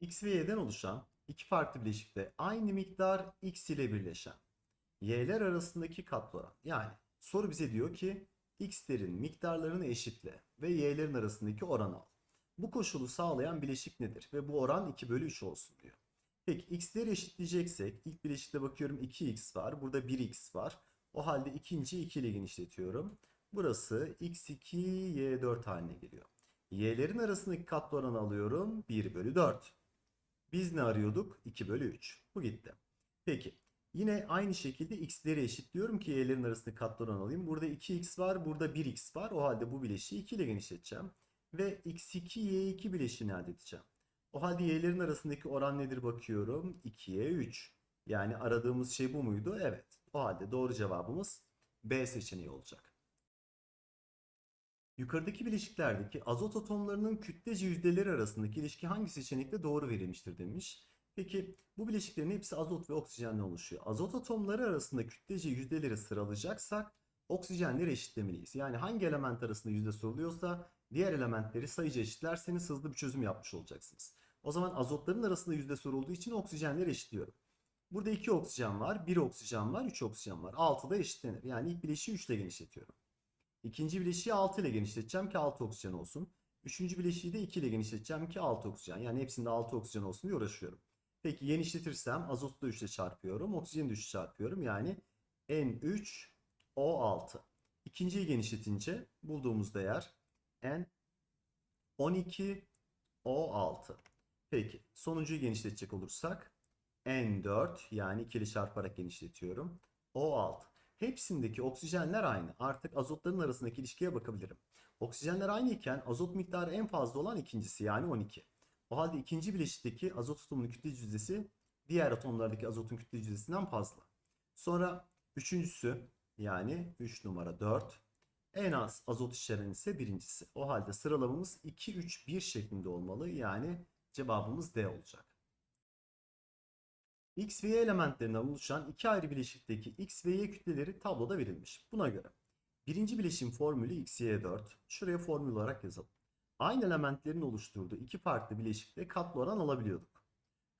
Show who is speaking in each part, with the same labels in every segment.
Speaker 1: X ve Y'den oluşan iki farklı bileşikte aynı miktar X ile birleşen Y'ler arasındaki katloran. Yani soru bize diyor ki X'lerin miktarlarını eşitle ve Y'lerin arasındaki oranı al. Bu koşulu sağlayan bileşik nedir? Ve bu oran 2 bölü 3 olsun diyor. Peki x'leri eşitleyeceksek ilk bileşikte bakıyorum 2x var. Burada 1x var. O halde ikinci 2 ile genişletiyorum. Burası x2 y4 haline geliyor. Y'lerin arasındaki katlı oranı alıyorum. 1 bölü 4. Biz ne arıyorduk? 2 bölü 3. Bu gitti. Peki. Yine aynı şekilde x'leri eşitliyorum ki y'lerin arasındaki katlı oranı alayım. Burada 2x var. Burada 1x var. O halde bu bileşiği 2 ile genişleteceğim. Ve x2 y2 bileşiğini elde edeceğim. O halde y'lerin arasındaki oran nedir bakıyorum. 2'ye 3. Yani aradığımız şey bu muydu? Evet. O halde doğru cevabımız B seçeneği olacak. Yukarıdaki bileşiklerdeki azot atomlarının kütlece yüzdeleri arasındaki ilişki hangi seçenekte doğru verilmiştir demiş. Peki bu bileşiklerin hepsi azot ve oksijenle oluşuyor. Azot atomları arasında kütlece yüzdeleri sıralayacaksak oksijenleri eşitlemeliyiz. Yani hangi element arasında yüzde soruluyorsa diğer elementleri sayıca eşitlerseniz hızlı bir çözüm yapmış olacaksınız. O zaman azotların arasında yüzde sorulduğu için oksijenleri eşitliyorum. Burada 2 oksijen var, 1 oksijen var, 3 oksijen var. 6 da eşitlenir. Yani ilk bileşiği 3 ile genişletiyorum. İkinci bileşiği 6 ile genişleteceğim ki 6 oksijen olsun. Üçüncü bileşiği de 2 ile genişleteceğim ki 6 oksijen. Yani hepsinde 6 oksijen olsun diye uğraşıyorum. Peki genişletirsem azotu da 3 ile çarpıyorum. Oksijeni de 3 çarpıyorum. Yani N3O6. İkinciyi genişletince bulduğumuz değer N12O6. Peki sonuncuyu genişletecek olursak N4 yani 2 ile çarparak genişletiyorum. O6. Hepsindeki oksijenler aynı. Artık azotların arasındaki ilişkiye bakabilirim. Oksijenler aynı iken azot miktarı en fazla olan ikincisi yani 12. O halde ikinci bileşikteki azot atomunun kütle yüzdesi diğer atomlardaki azotun kütle yüzdesinden fazla. Sonra üçüncüsü yani 3 numara 4. En az azot içeren ise birincisi. O halde sıralamamız 2, 3, 1 şeklinde olmalı. Yani cevabımız D olacak. X ve Y elementlerinden oluşan iki ayrı bileşikteki X ve Y kütleleri tabloda verilmiş. Buna göre birinci bileşim formülü XY4. Şuraya formül olarak yazalım. Aynı elementlerin oluşturduğu iki farklı bileşikte katlı oran alabiliyorduk.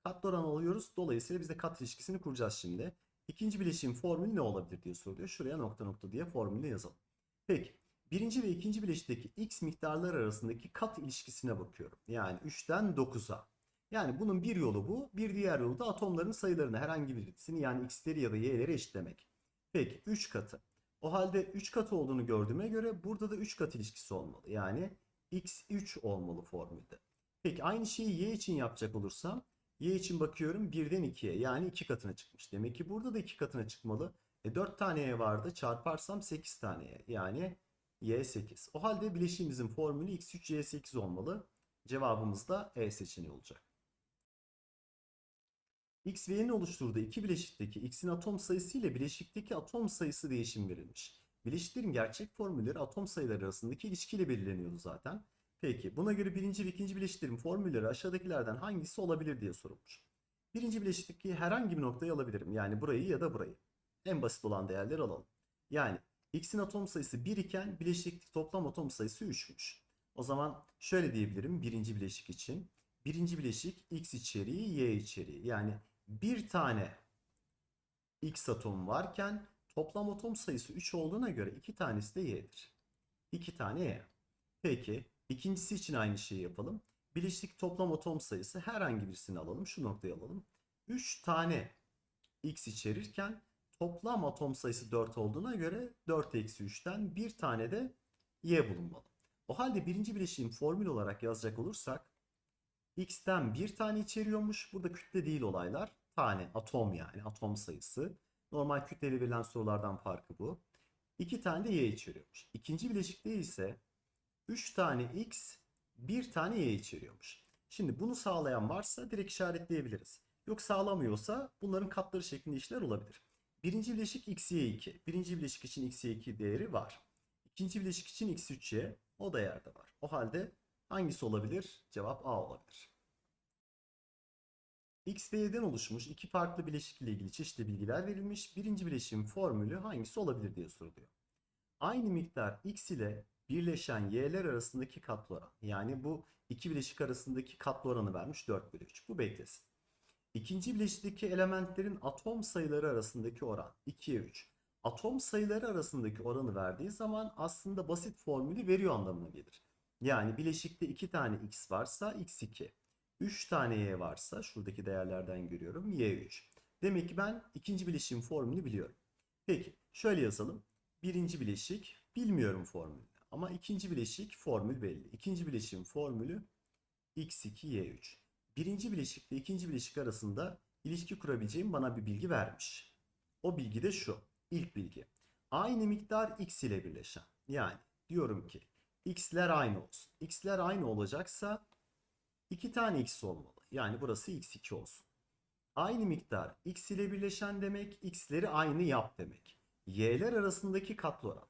Speaker 1: Katlı oran alıyoruz. Dolayısıyla biz de kat ilişkisini kuracağız şimdi. İkinci bileşim formülü ne olabilir diye soruluyor. Şuraya nokta nokta diye formülü yazalım. Peki. Birinci ve ikinci bileşikteki X miktarlar arasındaki kat ilişkisine bakıyorum. Yani 3'ten 9'a. Yani bunun bir yolu bu. Bir diğer yolu da atomların sayılarını herhangi birisini yani x'leri ya da y'leri eşitlemek. Peki 3 katı. O halde 3 katı olduğunu gördüğüme göre burada da 3 kat ilişkisi olmalı. Yani x3 olmalı formülde. Peki aynı şeyi y için yapacak olursam y için bakıyorum 1'den 2'ye yani 2 katına çıkmış. Demek ki burada da 2 katına çıkmalı. E 4 tane y vardı çarparsam 8 tane y yani y8. O halde bileşiğimizin formülü x3 y8 olmalı. Cevabımız da E seçeneği olacak. X ve Y'nin oluşturduğu iki bileşikteki X'in atom sayısı ile bileşikteki atom sayısı değişim verilmiş. Bileşiklerin gerçek formülleri atom sayıları arasındaki ilişkiyle belirleniyordu zaten. Peki buna göre birinci ve ikinci bileşiklerin formülleri aşağıdakilerden hangisi olabilir diye sorulmuş. Birinci bileşikteki herhangi bir noktayı alabilirim. Yani burayı ya da burayı. En basit olan değerleri alalım. Yani X'in atom sayısı 1 iken bileşikteki toplam atom sayısı 3'müş. O zaman şöyle diyebilirim birinci bileşik için. Birinci bileşik X içeriği, Y içeriği. Yani bir tane X atom varken toplam atom sayısı 3 olduğuna göre iki tanesi de Y'dir. 2 tane Y. Peki ikincisi için aynı şeyi yapalım. Bileşik toplam atom sayısı herhangi birisini alalım. Şu noktayı alalım. 3 tane X içerirken toplam atom sayısı 4 olduğuna göre 4 eksi 3'ten bir tane de Y bulunmalı. O halde birinci bileşiğin formül olarak yazacak olursak X'ten bir tane içeriyormuş. Burada kütle değil olaylar. Tane, atom yani atom sayısı. Normal kütleli verilen sorulardan farkı bu. İki tane de Y içeriyormuş. İkinci bileşikte ise 3 tane X, bir tane Y içeriyormuş. Şimdi bunu sağlayan varsa direkt işaretleyebiliriz. Yok sağlamıyorsa bunların katları şeklinde işler olabilir. Birinci bileşik XY2. Birinci bileşik için XY2 değeri var. İkinci bileşik için X3Y o da yerde var. O halde hangisi olabilir? Cevap A olabilir. X ve Y'den oluşmuş iki farklı bileşik ile ilgili çeşitli bilgiler verilmiş. Birinci bileşiğin formülü hangisi olabilir diye soruluyor. Aynı miktar X ile birleşen y'ler arasındaki katlı oran. Yani bu iki bileşik arasındaki katlı oranı vermiş 4 bölü 3. Bu beklesin. İkinci bileşikteki elementlerin atom sayıları arasındaki oran 2'ye 3. Atom sayıları arasındaki oranı verdiği zaman aslında basit formülü veriyor anlamına gelir. Yani bileşikte 2 tane x varsa x2. 3 tane y varsa şuradaki değerlerden görüyorum y3. Demek ki ben ikinci bileşiğin formülünü biliyorum. Peki şöyle yazalım. Birinci bileşik bilmiyorum formülünü. Ama ikinci bileşik formül belli. İkinci bileşiğin formülü x2y3. Birinci bileşikle ikinci bileşik arasında ilişki kurabileceğim bana bir bilgi vermiş. O bilgi de şu. İlk bilgi. Aynı miktar x ile birleşen. Yani diyorum ki x'ler aynı olsun. x'ler aynı olacaksa iki tane x olmalı. Yani burası x2 olsun. Aynı miktar x ile birleşen demek x'leri aynı yap demek. y'ler arasındaki katlı oran.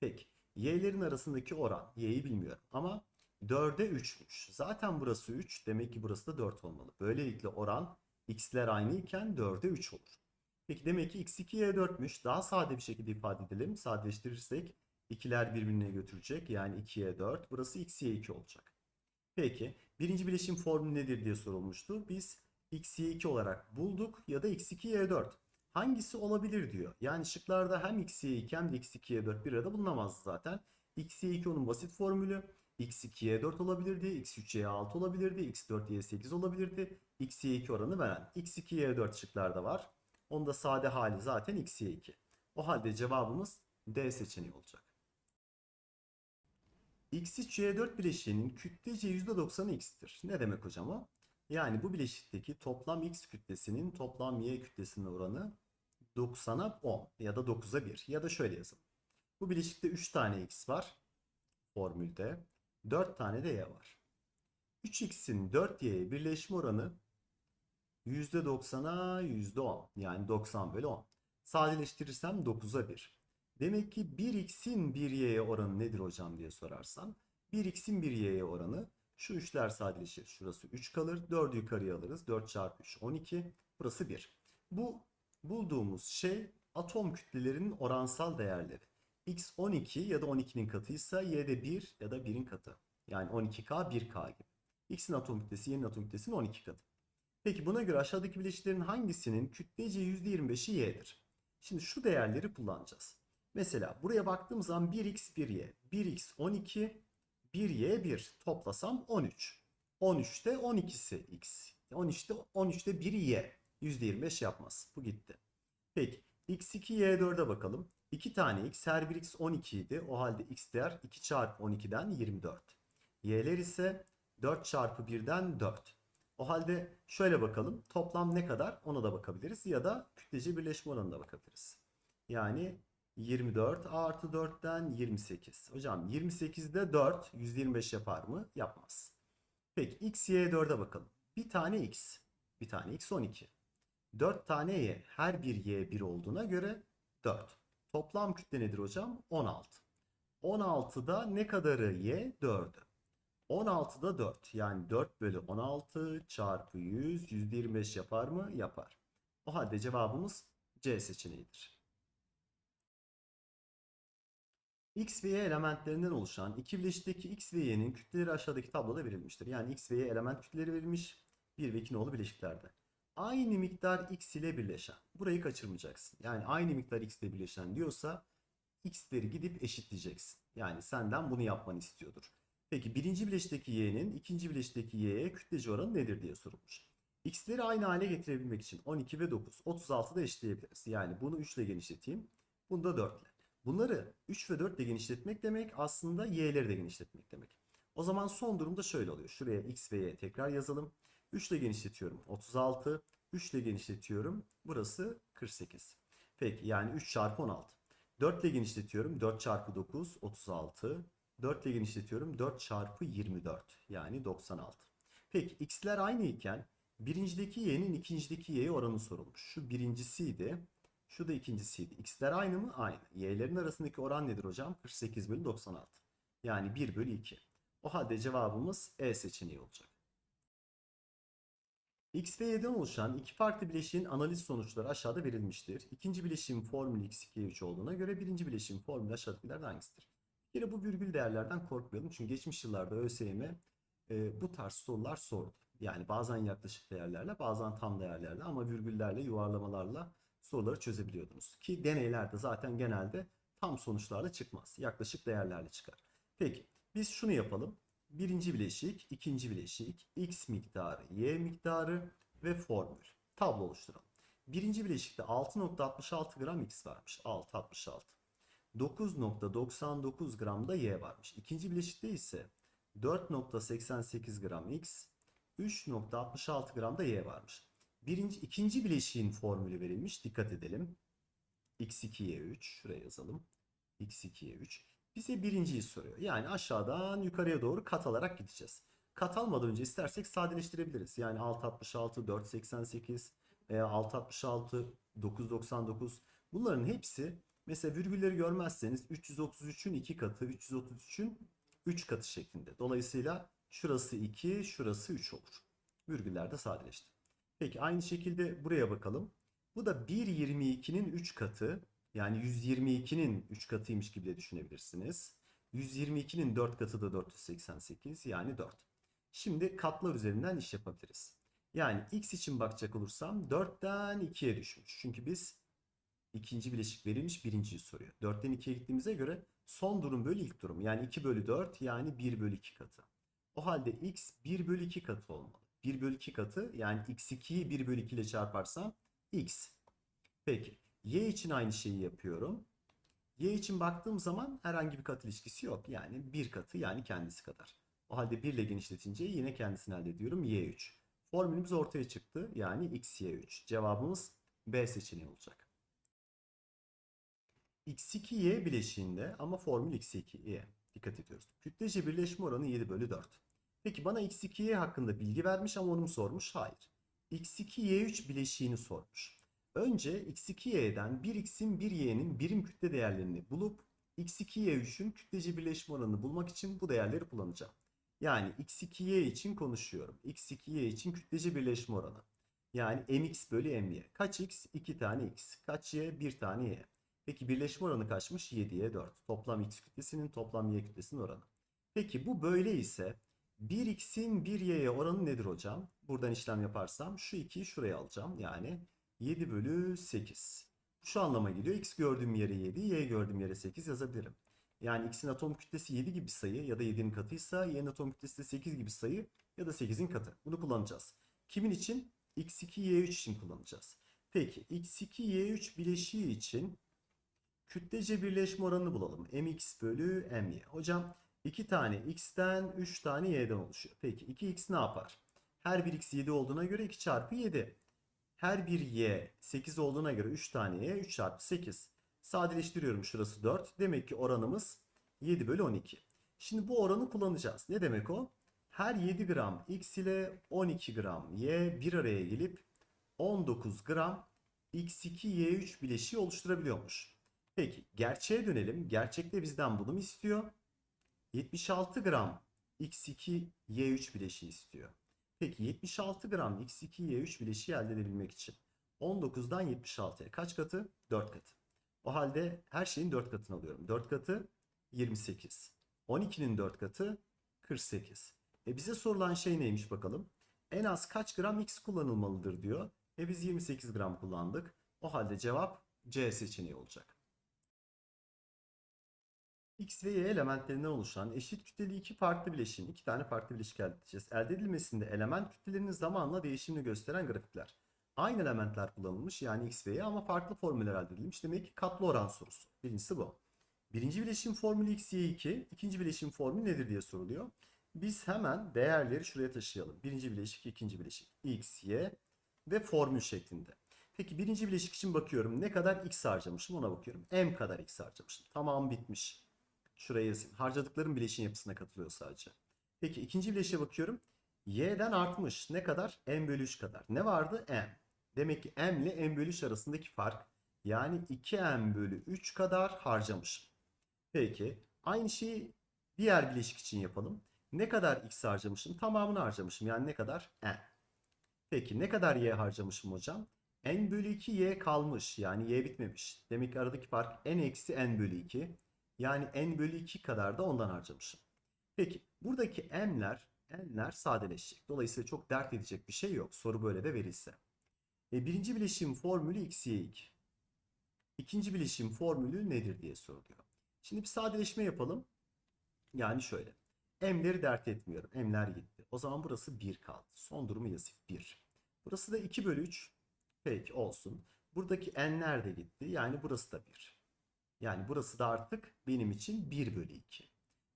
Speaker 1: Peki y'lerin arasındaki oran y'yi bilmiyorum ama 4'e 3'müş. Zaten burası 3 demek ki burası da 4 olmalı. Böylelikle oran x'ler aynı iken 4'e 3 olur. Peki demek ki x2'ye 4'müş. Daha sade bir şekilde ifade edelim. Sadeleştirirsek ikiler birbirine götürecek. Yani 2'ye 4. Burası x'ye 2 olacak. Peki birinci bileşim formülü nedir diye sorulmuştu. Biz x'ye 2 olarak bulduk ya da x2'ye 4. Hangisi olabilir diyor. Yani şıklarda hem x'ye 2 hem de x2'ye 4 bir arada bulunamaz zaten. x'ye 2 onun basit formülü. x2'ye 4 olabilirdi, x3'ye 6 olabilirdi, x4'ye 8 olabilirdi. x'ye 2 oranı veren. x2'ye 4 şıklarda var. Onda sade hali zaten x'ye 2. O halde cevabımız D seçeneği olacak. X3Y4 bileşiğinin kütlece %90'ı x'tir. Ne demek hocam o? Yani bu bileşikteki toplam x kütlesinin toplam y kütlesinin oranı 90'a 10 ya da 9'a 1 ya da şöyle yazalım. Bu bileşikte 3 tane x var formülde. 4 tane de y var. 3x'in 4y'ye birleşme oranı %90'a %10 yani 90 bölü 10. Sadeleştirirsem 9'a 1. Demek ki 1x'in 1y'ye oranı nedir hocam diye sorarsan 1x'in 1y'ye oranı şu üçler sadeleşir. Şurası 3 kalır. 4'ü yukarıya alırız. 4 çarpı 3 12. Burası 1. Bu bulduğumuz şey atom kütlelerinin oransal değerleri. X 12 ya da 12'nin katıysa Y de 1 ya da 1'in katı. Yani 12K 1K gibi. X'in atom kütlesi Y'nin atom kütlesinin 12 katı. Peki buna göre aşağıdaki bileşiklerin hangisinin kütlece %25'i Y'dir? Şimdi şu değerleri kullanacağız. Mesela buraya baktığım zaman 1x 1y. 1x 12, 1y 1. Toplasam 13. 13'te 12'si x. 13'te 13'te 1'i y. %25 yapmaz. Bu gitti. Peki x2 y4'e bakalım. 2 tane x her bir x 12 idi. O halde x değer 2 çarpı 12'den 24. y'ler ise 4 çarpı 1'den 4. O halde şöyle bakalım. Toplam ne kadar ona da bakabiliriz. Ya da kütlece birleşme oranına bakabiliriz. Yani 24 artı 4'ten 28. Hocam 28'de 4 125 yapar mı? Yapmaz. Peki x, y, 4'e bakalım. Bir tane x. Bir tane x 12. 4 tane y. Her bir y 1 olduğuna göre 4. Toplam kütle nedir hocam? 16. 16'da ne kadarı y? 4'ü. 16'da 4. Yani 4 bölü 16 çarpı 100. %25 yapar mı? Yapar. O halde cevabımız C seçeneğidir. X ve Y elementlerinden oluşan iki bileşikteki X ve Y'nin kütleleri aşağıdaki tabloda verilmiştir. Yani X ve Y element kütleleri verilmiş 1 ve 2 nolu bileşiklerde. Aynı miktar X ile birleşen. Burayı kaçırmayacaksın. Yani aynı miktar X ile birleşen diyorsa X'leri gidip eşitleyeceksin. Yani senden bunu yapmanı istiyordur. Peki birinci bileşikteki Y'nin ikinci bileşikteki Y'ye kütlece oranı nedir diye sorulmuş. X'leri aynı hale getirebilmek için 12 ve 9, 36'da eşitleyebiliriz. Yani bunu 3 ile genişleteyim. Bunu da 4 ile. Bunları 3 ve 4 ile genişletmek demek aslında y'leri de genişletmek demek. O zaman son durumda şöyle oluyor. Şuraya x ve y tekrar yazalım. 3 ile genişletiyorum 36. 3 ile genişletiyorum. Burası 48. Peki yani 3 çarpı 16. 4 ile genişletiyorum. 4 çarpı 9 36. 4 ile genişletiyorum. 4 çarpı 24 yani 96. Peki x'ler aynı iken birincideki y'nin ikincideki y'ye oranı sorulmuş. Şu birincisiydi. Şu da ikincisiydi. X'ler aynı mı? Aynı. Y'lerin arasındaki oran nedir hocam? 48 bölü 96. Yani 1 bölü 2. O halde cevabımız E seçeneği olacak. X ve Y'den oluşan iki farklı bileşiğin analiz sonuçları aşağıda verilmiştir. İkinci bileşiğin formülü X2 3 olduğuna göre birinci bileşiğin formülü aşağıdakilerden hangisidir? Yine bu virgül değerlerden korkmayalım. Çünkü geçmiş yıllarda ÖSYM e, bu tarz sorular sordu. Yani bazen yaklaşık değerlerle bazen tam değerlerle ama virgüllerle yuvarlamalarla soruları çözebiliyordunuz. Ki deneylerde zaten genelde tam sonuçlarla çıkmaz. Yaklaşık değerlerle çıkar. Peki biz şunu yapalım. Birinci bileşik, ikinci bileşik, x miktarı, y miktarı ve formül. Tablo oluşturalım. Birinci bileşikte 6.66 gram x varmış. 6.66. 9.99 gram da y varmış. İkinci bileşikte ise 4.88 gram x, 3.66 gram da y varmış. Birinci, ikinci bileşiğin formülü verilmiş. Dikkat edelim. x2y3 şuraya yazalım. x2y3 bize birinciyi soruyor. Yani aşağıdan yukarıya doğru kat alarak gideceğiz. Kat almadan önce istersek sadeleştirebiliriz. Yani 666, 488, e, 666, 999 bunların hepsi mesela virgülleri görmezseniz 333'ün 2 katı, 333'ün 3 katı şeklinde. Dolayısıyla şurası 2, şurası 3 olur. Virgüller de sadeleşti. Peki aynı şekilde buraya bakalım. Bu da 1.22'nin 3 katı yani 122'nin 3 katıymış gibi de düşünebilirsiniz. 122'nin 4 katı da 488 yani 4. Şimdi katlar üzerinden iş yapabiliriz. Yani x için bakacak olursam 4'ten 2'ye düşmüş. Çünkü biz ikinci bileşik verilmiş birinciyi soruyor. 4'ten 2'ye gittiğimize göre son durum bölü ilk durum. Yani 2 bölü 4 yani 1 bölü 2 katı. O halde x 1 bölü 2 katı olmalı. 1 bölü 2 katı yani x2'yi 1 bölü 2 ile çarparsam x. Peki y için aynı şeyi yapıyorum. y için baktığım zaman herhangi bir kat ilişkisi yok. Yani 1 katı yani kendisi kadar. O halde 1 ile genişletince yine kendisini elde ediyorum y3. Formülümüz ortaya çıktı. Yani x y3. Cevabımız B seçeneği olacak. x2y bileşiğinde ama formül x2y. Dikkat ediyoruz. Kütlece birleşme oranı 7 bölü 4. Peki bana x2y hakkında bilgi vermiş ama onu mu sormuş? Hayır. x2y3 bileşiğini sormuş. Önce x2y'den 1x'in 1y'nin birim kütle değerlerini bulup x2y3'ün kütlece birleşme oranını bulmak için bu değerleri kullanacağım. Yani x2y için konuşuyorum. x2y için kütlece birleşme oranı. Yani mx bölü my. Kaç x? 2 tane x. Kaç y? 1 tane y. Peki birleşme oranı kaçmış? 7'ye 4. Toplam x kütlesinin toplam y kütlesinin oranı. Peki bu böyle ise 1x'in 1y'ye oranı nedir hocam? Buradan işlem yaparsam şu 2'yi şuraya alacağım. Yani 7 bölü 8. Şu anlama geliyor. X gördüğüm yere 7, Y gördüğüm yere 8 yazabilirim. Yani X'in atom kütlesi 7 gibi sayı ya da 7'nin katıysa Y'nin atom kütlesi de 8 gibi sayı ya da 8'in katı. Bunu kullanacağız. Kimin için? X2Y3 için kullanacağız. Peki X2Y3 bileşiği için kütlece birleşme oranını bulalım. Mx bölü My. Hocam 2 tane X'ten 3 tane Y'den oluşuyor. Peki 2X ne yapar? Her bir X 7 olduğuna göre 2 çarpı 7. Her bir y 8 olduğuna göre 3 tane y 3 çarpı 8. Sadeleştiriyorum şurası 4. Demek ki oranımız 7 bölü 12. Şimdi bu oranı kullanacağız. Ne demek o? Her 7 gram x ile 12 gram y bir araya gelip 19 gram x2y3 bileşiği oluşturabiliyormuş. Peki gerçeğe dönelim. Gerçekte bizden bunu mu istiyor? 76 gram x2y3 bileşiği istiyor. Peki 76 gram x2y3 bileşiği elde edebilmek için 19'dan 76'ya kaç katı? 4 katı. O halde her şeyin 4 katını alıyorum. 4 katı 28. 12'nin 4 katı 48. E bize sorulan şey neymiş bakalım? En az kaç gram x kullanılmalıdır diyor. E biz 28 gram kullandık. O halde cevap C seçeneği olacak. X ve Y elementlerinden oluşan eşit kütleli iki farklı bileşiğin iki tane farklı bileşik elde edeceğiz. Elde edilmesinde element kütlelerinin zamanla değişimini gösteren grafikler. Aynı elementler kullanılmış yani X ve Y ama farklı formüller elde edilmiş. Demek ki katlı oran sorusu. Birincisi bu. Birinci bileşim formülü X, Y2, ikinci bileşim formülü nedir diye soruluyor. Biz hemen değerleri şuraya taşıyalım. Birinci bileşik, ikinci bileşik. X, Y ve formül şeklinde. Peki birinci bileşik için bakıyorum. Ne kadar X harcamışım ona bakıyorum. M kadar X harcamışım. Tamam bitmiş. Şuraya yazayım. Harcadıklarım bileşiğin yapısına katılıyor sadece. Peki ikinci bileşiğe bakıyorum. Y'den artmış. Ne kadar? M bölü 3 kadar. Ne vardı? M. Demek ki M ile M bölü 3 arasındaki fark. Yani 2M bölü 3 kadar harcamışım. Peki. Aynı şeyi diğer bileşik için yapalım. Ne kadar X harcamışım? Tamamını harcamışım. Yani ne kadar? N. Peki ne kadar Y harcamışım hocam? N bölü 2 Y kalmış. Yani Y bitmemiş. Demek ki aradaki fark N eksi N bölü 2. Yani n bölü 2 kadar da ondan harcamışım. Peki buradaki m'ler n'ler sadeleşecek. Dolayısıyla çok dert edecek bir şey yok. Soru böyle de verilse. E, birinci bileşim formülü x'ye 2. İkinci bileşim formülü nedir diye soruluyor. Şimdi bir sadeleşme yapalım. Yani şöyle. M'leri dert etmiyorum. M'ler gitti. O zaman burası 1 kaldı. Son durumu yazayım 1. Burası da 2 bölü 3. Peki olsun. Buradaki n'ler de gitti. Yani burası da 1. Yani burası da artık benim için 1 bölü 2.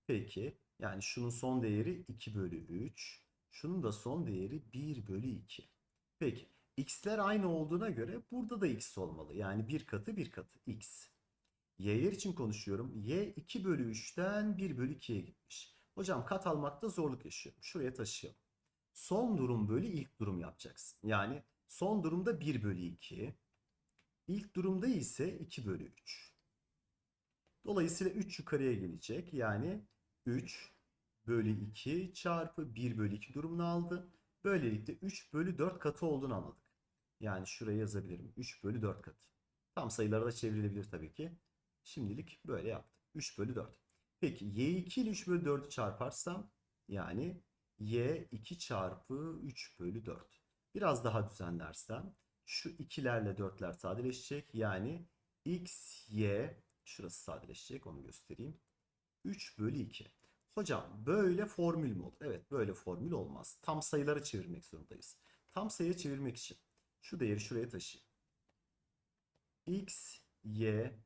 Speaker 1: Peki yani şunun son değeri 2 bölü 3. Şunun da son değeri 1 bölü 2. Peki x'ler aynı olduğuna göre burada da x olmalı. Yani bir katı bir katı x. Y'ler için konuşuyorum. Y 2 bölü 3'ten 1 bölü 2'ye gitmiş. Hocam kat almakta zorluk yaşıyorum. Şuraya taşıyalım. Son durum bölü ilk durum yapacaksın. Yani son durumda 1 bölü 2. İlk durumda ise 2 bölü 3. Dolayısıyla 3 yukarıya gelecek. Yani 3 bölü 2 çarpı 1 bölü 2 durumunu aldı. Böylelikle 3 bölü 4 katı olduğunu anladık. Yani şuraya yazabilirim. 3 bölü 4 katı. Tam sayılara da çevrilebilir tabii ki. Şimdilik böyle yaptım. 3 bölü 4. Peki y2 ile 3 bölü 4'ü çarparsam yani y2 çarpı 3 bölü 4. Biraz daha düzenlersem şu ikilerle 4'ler sadeleşecek. Yani x, y şurası sadeleşecek onu göstereyim. 3 bölü 2. Hocam böyle formül mü olur? Evet böyle formül olmaz. Tam sayılara çevirmek zorundayız. Tam sayıya çevirmek için şu değeri şuraya taşıyayım. x, y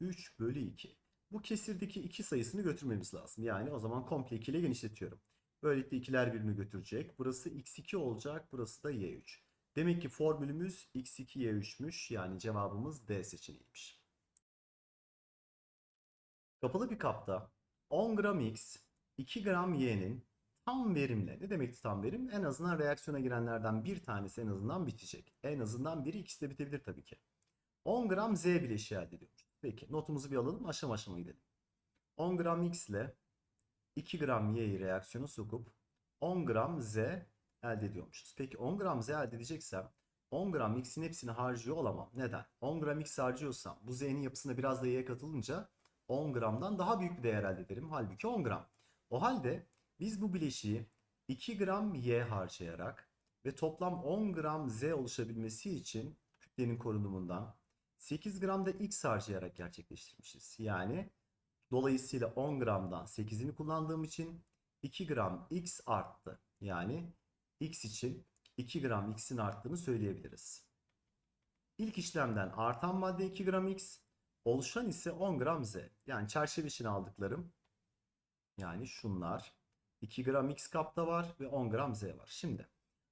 Speaker 1: 3 bölü 2. Bu kesirdeki 2 sayısını götürmemiz lazım. Yani o zaman komple 2 ile genişletiyorum. Böylelikle ikiler birbirini götürecek. Burası x2 olacak. Burası da y3. Demek ki formülümüz x2 y3'müş. Yani cevabımız D seçeneğiymiş. Kapalı bir kapta 10 gram x, 2 gram y'nin tam verimle ne demekti tam verim? En azından reaksiyona girenlerden bir tanesi en azından bitecek. En azından biri x de bitebilir tabii ki. 10 gram z bileşiği elde ediyormuş. Peki notumuzu bir alalım aşama aşama gidelim. 10 gram x ile 2 gram y'yi reaksiyona sokup 10 gram z elde ediyormuşuz. Peki 10 gram z elde edeceksem 10 gram x'in hepsini harcıyor olamam. Neden? 10 gram x harcıyorsam bu z'nin yapısına biraz da y'ye katılınca 10 gramdan daha büyük bir değer elde ederim. Halbuki 10 gram. O halde biz bu bileşiği 2 gram y harcayarak ve toplam 10 gram z oluşabilmesi için kütlenin korunumundan 8 gram da x harcayarak gerçekleştirmişiz. Yani dolayısıyla 10 gramdan 8'ini kullandığım için 2 gram x arttı. Yani x için 2 gram x'in arttığını söyleyebiliriz. İlk işlemden artan madde 2 gram x, oluşan ise 10 gram z. Yani çerçeve için aldıklarım yani şunlar 2 gram x kapta var ve 10 gram z var. Şimdi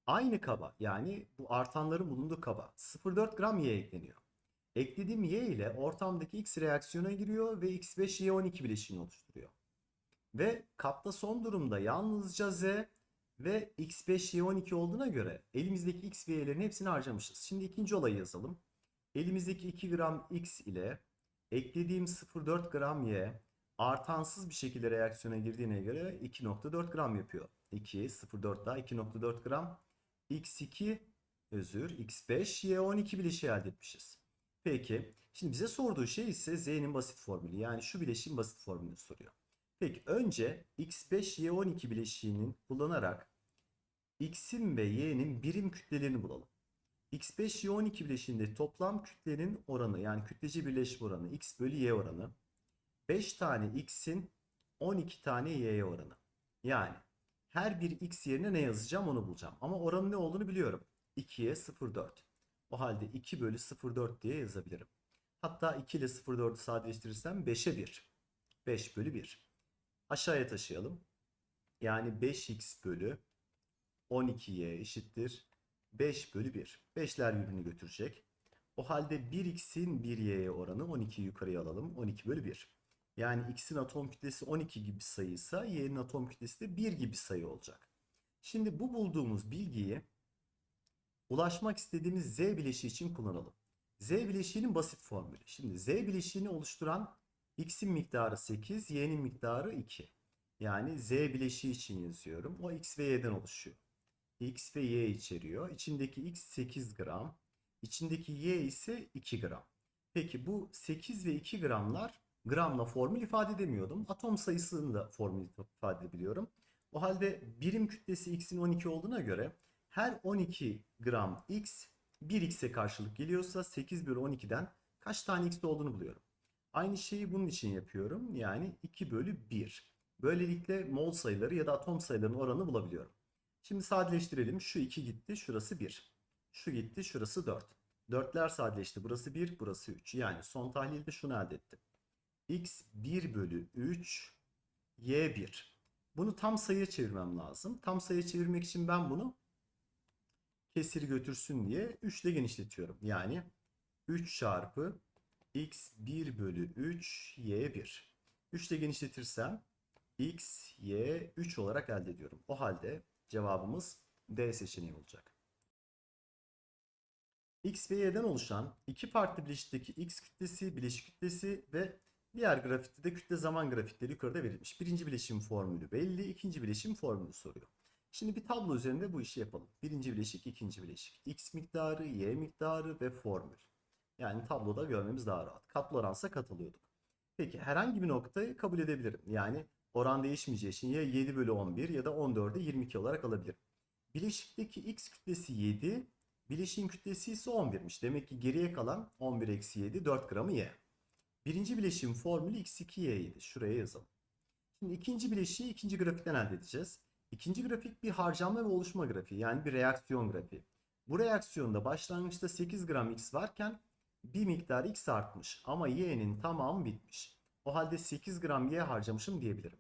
Speaker 1: aynı kaba yani bu artanların bulunduğu kaba 0,4 gram y ekleniyor. Eklediğim y ile ortamdaki x reaksiyona giriyor ve x5 y12 bileşiğini oluşturuyor. Ve kapta son durumda yalnızca z ve x5 y12 olduğuna göre elimizdeki x ve y'lerin hepsini harcamışız. Şimdi ikinci olayı yazalım. Elimizdeki 2 gram x ile eklediğim 0,4 gram y artansız bir şekilde reaksiyona girdiğine göre 2,4 gram yapıyor. 2, 0,4 daha 2,4 gram x2 özür x5 y12 bileşiği elde etmişiz. Peki şimdi bize sorduğu şey ise z'nin basit formülü yani şu bileşiğin basit formülünü soruyor. Peki önce x5 y12 bileşiğinin kullanarak x'in ve y'nin birim kütlelerini bulalım. X5 y12 bileşiğinde toplam kütlenin oranı yani kütleci birleşim oranı x bölü y oranı 5 tane x'in 12 tane y'ye oranı. Yani her bir x yerine ne yazacağım onu bulacağım. Ama oranın ne olduğunu biliyorum. 2'ye 0,4. O halde 2 bölü 0,4 diye yazabilirim. Hatta 2 ile 0,4'ü sadeleştirirsem 5'e 1. 5 bölü 1. Aşağıya taşıyalım. Yani 5x bölü 12y eşittir 5 bölü 1. 5'ler birbirini götürecek. O halde 1x'in 1y'ye oranı 12'yi yukarıya alalım. 12 bölü 1. Yani x'in atom kütlesi 12 gibi sayıysa y'nin atom kütlesi de 1 gibi sayı olacak. Şimdi bu bulduğumuz bilgiyi ulaşmak istediğimiz z bileşiği için kullanalım. Z bileşiğinin basit formülü. Şimdi z bileşiğini oluşturan x'in miktarı 8, y'nin miktarı 2. Yani z bileşiği için yazıyorum. O x ve y'den oluşuyor. X ve y içeriyor. İçindeki x 8 gram. İçindeki y ise 2 gram. Peki bu 8 ve 2 gramlar gramla formül ifade edemiyordum. Atom sayısını da formül ifade edebiliyorum. O halde birim kütlesi x'in 12 olduğuna göre her 12 gram x 1x'e karşılık geliyorsa 8 bölü 12'den kaç tane x olduğunu buluyorum. Aynı şeyi bunun için yapıyorum. Yani 2 bölü 1. Böylelikle mol sayıları ya da atom sayılarının oranını bulabiliyorum. Şimdi sadeleştirelim. Şu 2 gitti, şurası 1. Şu gitti, şurası 4. Dörtler sadeleşti. Burası 1, burası 3. Yani son tahlilde şunu elde ettim. x 1 bölü 3, y 1. Bunu tam sayıya çevirmem lazım. Tam sayıya çevirmek için ben bunu kesiri götürsün diye 3 ile genişletiyorum. Yani 3 çarpı x 1 bölü 3 y 1. 3 ile genişletirsem x y 3 olarak elde ediyorum. O halde cevabımız D seçeneği olacak. X ve Y'den oluşan iki farklı bileşikteki X kütlesi, bileşik kütlesi ve diğer grafikte de kütle zaman grafikleri yukarıda verilmiş. Birinci bileşim formülü belli, ikinci bileşim formülü soruyor. Şimdi bir tablo üzerinde bu işi yapalım. Birinci bileşik, ikinci bileşik. X miktarı, Y miktarı ve formül. Yani tabloda görmemiz daha rahat. Katlı oransa katılıyorduk. Peki herhangi bir noktayı kabul edebilirim. Yani oran değişmeyeceği için ya 7 bölü 11 ya da 14'e 22 olarak alabilirim. Bileşikteki X kütlesi 7, bileşiğin kütlesi ise 11'miş. Demek ki geriye kalan 11 eksi 7 4 gramı Y. Birinci bileşim formülü X2Y'ydi. Şuraya yazalım. Şimdi ikinci bileşiği ikinci grafikten elde edeceğiz. İkinci grafik bir harcama ve oluşma grafiği yani bir reaksiyon grafiği. Bu reaksiyonda başlangıçta 8 gram X varken bir miktar X artmış ama Y'nin tamamı bitmiş. O halde 8 gram Y harcamışım diyebilirim.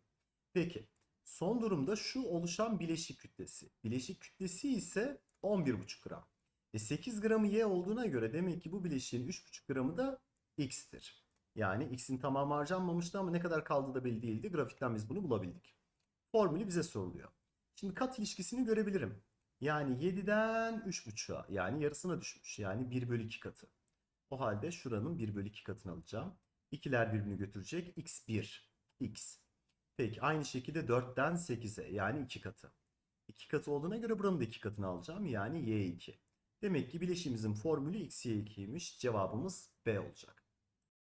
Speaker 1: Peki son durumda şu oluşan bileşik kütlesi. Bileşik kütlesi ise 11,5 gram. E 8 gramı Y olduğuna göre demek ki bu bileşiğin 3,5 gramı da X'tir. Yani X'in tamamı harcanmamıştı ama ne kadar kaldığı da belli değildi. Grafikten biz bunu bulabildik. Formülü bize soruluyor. Şimdi kat ilişkisini görebilirim. Yani 7'den 3,5'a yani yarısına düşmüş. Yani 1 bölü 2 katı. O halde şuranın 1 bölü 2 katını alacağım. İkiler birbirini götürecek. x1, x. Peki aynı şekilde 4'ten 8'e yani 2 katı. 2 katı olduğuna göre buranın da 2 katını alacağım. Yani y2. Demek ki bileşimimizin formülü x y2'ymiş. Cevabımız B olacak.